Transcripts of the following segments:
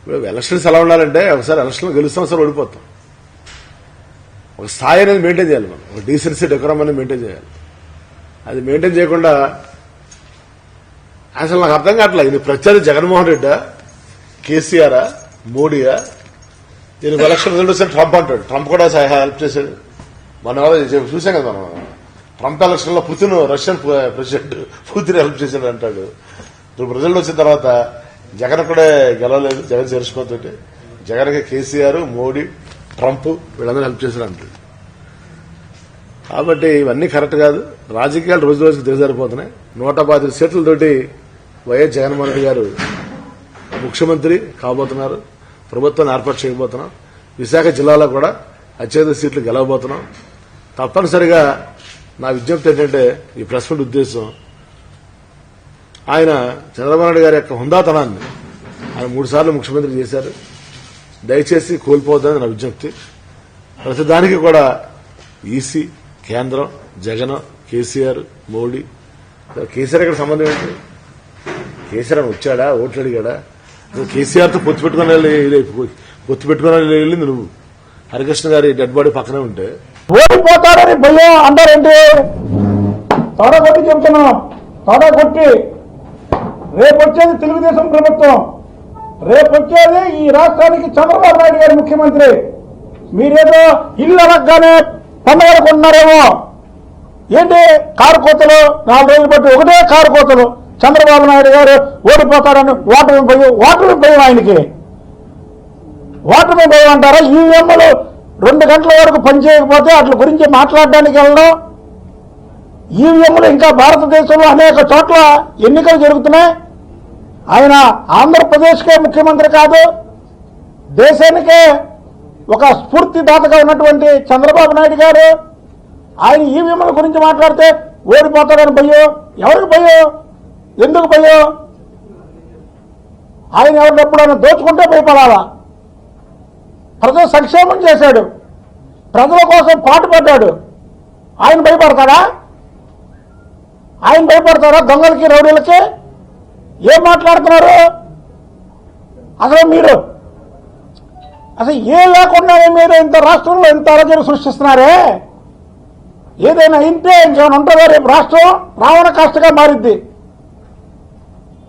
ఇప్పుడు ఎలక్షన్స్ ఎలా ఉండాలంటే ఒకసారి ఎలక్షన్లో గెలుస్తాం ఒకసారి ఓడిపోతాం. ఒక స్థాయి అనేది మెయింటైన్ చేయాలి మనం. ఒక డీసెన్సీ డెకరం అనేది మెయింటైన్ చేయాలి. అది మెయింటైన్ చేయకుండా అసలు నాకు అర్థం కావట్లేదు. ఇది ప్రత్యర్థి జగన్మోహన్ రెడ్డా కేసీఆర్ మోడీయా? దీనికి ఎలక్షన్ రిజల్ట్ వస్తే ట్రంప్ అంటాడు. ట్రంప్ కూడా హెల్ప్ చేశాడు. మనం చూసాం కదా మనం. ట్రంప్ ఎలక్షన్లో Putin Russian president Putin help చేశాడు అంటాడు. ఇప్పుడు రిజల్ట్ వచ్చిన తర్వాత జగన్ కూడా గెలవలేదు. జగన్ చేర్చుకోతుంటే జగన్కి కేసీఆర్ మోడీ ట్రంప్ వీళ్ళందరూ హెల్ప్ చేశారు అంటాడు కాబట్టి ఇవన్నీ కరెక్ట్ కాదు. రాజకీయాలు రోజు రోజుకి దిగజారిపోతున్నాయి. నూట పాతిక సీట్లతోటి వైఎస్ జగన్మోహన్ రెడ్డి గారు ముఖ్యమంత్రి కాబోతున్నారు. ప్రభుత్వాన్ని ఏర్పాటు చేయబోతున్నాం. విశాఖ జిల్లాలో కూడా అత్యధిక సీట్లు గెలవబోతున్నాం. తప్పనిసరిగా నా విజ్ఞప్తి ఏంటంటే ఈ ప్రెస్ మీట్ ఉద్దేశం ఆయన చంద్రబాబు నాయుడు గారి యొక్క హుందాతనాన్ని ఆయన మూడు సార్లు ముఖ్యమంత్రి చేశారు. దయచేసి కోల్పోవద్దని నా విజ్ఞప్తి. ప్రతిదానికి కూడా ఈసీ కేంద్రం జగన్ కేసీఆర్ మోడీ. కేసీఆర్ ఇక్కడ సంబంధం ఏంటి? కేసీఆర్ అని వచ్చాడా? ఓట్లు అడిగాడా? కేసీఆర్తో పొత్తు పెట్టుకుని పొత్తు పెట్టుకుని వెళ్ళింది నువ్వు హరికృష్ణ గారి డెడ్ బాడీ పక్కనే ఉంటే. ఓడిపోతాడని భయం అంటారేంటి తొడగొట్టి చెబుతున్నాం తొడగొట్టి రేపొచ్చేది తెలుగుదేశం ప్రభుత్వం. రేపొచ్చేది ఈ రాష్ట్రానికి చంద్రబాబు నాయుడు గారి ముఖ్యమంత్రి. మీరేదో ఇల్లు అనగానే పండగలుకుంటున్నారేమో ఏంటి కారు కోతలు? నాలుగు రోజులు బట్టి ఒకటే కారు కోతలు. చంద్రబాబు నాయుడు గారు ఓడిపోతారని ఓటమి భయం ఓటమి భయం ఆయనకి. ఓటమి భయం అంటారా? ఈవీఎంలు రెండు గంటల వరకు పనిచేయకపోతే వాటి గురించి మాట్లాడడానికి వెళ్ళడం ఈవీఎంలు ఇంకా భారతదేశంలో అనేక చోట్ల ఎన్నికలు జరుగుతున్నాయి. ఆయన ఆంధ్రప్రదేశ్కే ముఖ్యమంత్రి కాదు దేశానికే ఒక స్ఫూర్తిదాతగా ఉన్నటువంటి చంద్రబాబు నాయుడు గారు. ఆయన ఈవీఎంల గురించి మాట్లాడితే ఓడిపోతాడని భయం? ఎవరికి భయం? ఎందుకు భయం? ఆయన ఎవరినప్పుడైనా దోచుకుంటే భయపడాలా? ప్రజల సంక్షేమం చేశాడు. ప్రజల కోసం పాటుపడ్డాడు. ఆయన భయపడతాడా? ఆయన భయపడతారా? దొంగలకి రౌడీలకి? ఏం మాట్లాడుతున్నారు? అసలు మీరు అసలు ఏ లేకుండానే మీరు ఇంత రాష్ట్రంలో ఇంత అరజలు సృష్టిస్తున్నారే? ఏదైనా ఇంటే ఇంకేమైనా ఉంటుందో రేపు రాష్ట్రం? రావణ కాష్టగా మారిద్ది.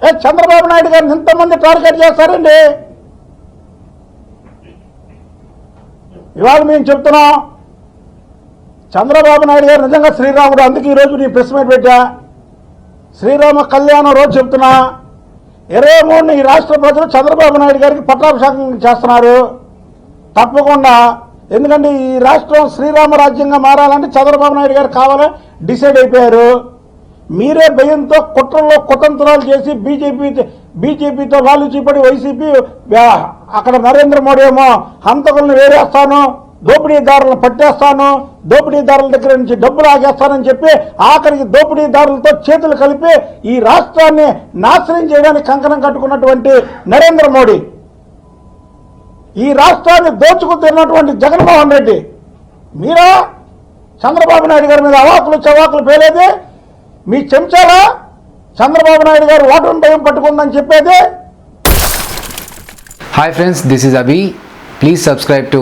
ఏ చంద్రబాబు నాయుడు గారిని ఇంతమంది టార్గెట్ చేస్తారండి? ఇవాళ మేము చెప్తున్నాం చంద్రబాబు నాయుడు గారు నిజంగా శ్రీరాముడు అందుకే ఈరోజు నీ ప్రెస్ మీట్ పెట్టా. శ్రీరామ కళ్యాణం రోజు చెప్తున్నా. ఇరవై మూడుని ఈ రాష్ట్ర ప్రజలు చంద్రబాబు నాయుడు గారికి పట్టాభిషేకం చేస్తున్నారు. తప్పకుండా. ఎందుకంటే ఈ రాష్ట్రం శ్రీరామ రాజ్యంగా మారాలంటే చంద్రబాబు నాయుడు గారు కావాలని డిసైడ్ అయిపోయారు. మీరే భయంతో కుట్రల్లో కుతంత్రాలు చేసి బీజేపీ బీజేపీతో వాళ్ళు చూపడి వైసీపీ అక్కడ నరేంద్ర మోడీ ఏమో హంతకులను వేరేస్తాను. దోపిడీదారులను పట్టేస్తాను దోపిడీదారుల దగ్గర నుంచి డబ్బులు ఆగేస్తానని చెప్పి ఆఖరికి దోపిడీదారులతో చేతులు కలిపి ఈ రాష్ట్రాన్ని నాశనం చేయడానికి కంకణం కట్టుకున్నటువంటి నరేంద్ర మోడీ. ఈ రాష్ట్రాన్ని దోచుకు తిన్నటువంటి జగన్మోహన్ రెడ్డి. మీరా? చంద్రబాబు నాయుడు గారి మీద అవాకులు చవాకులు పేలేది? మీ చెంచాలా? చంద్రబాబు నాయుడు గారు ఓటమి భయం పట్టుకుందని చెప్పేది? Hi friends this is Abhi please subscribe to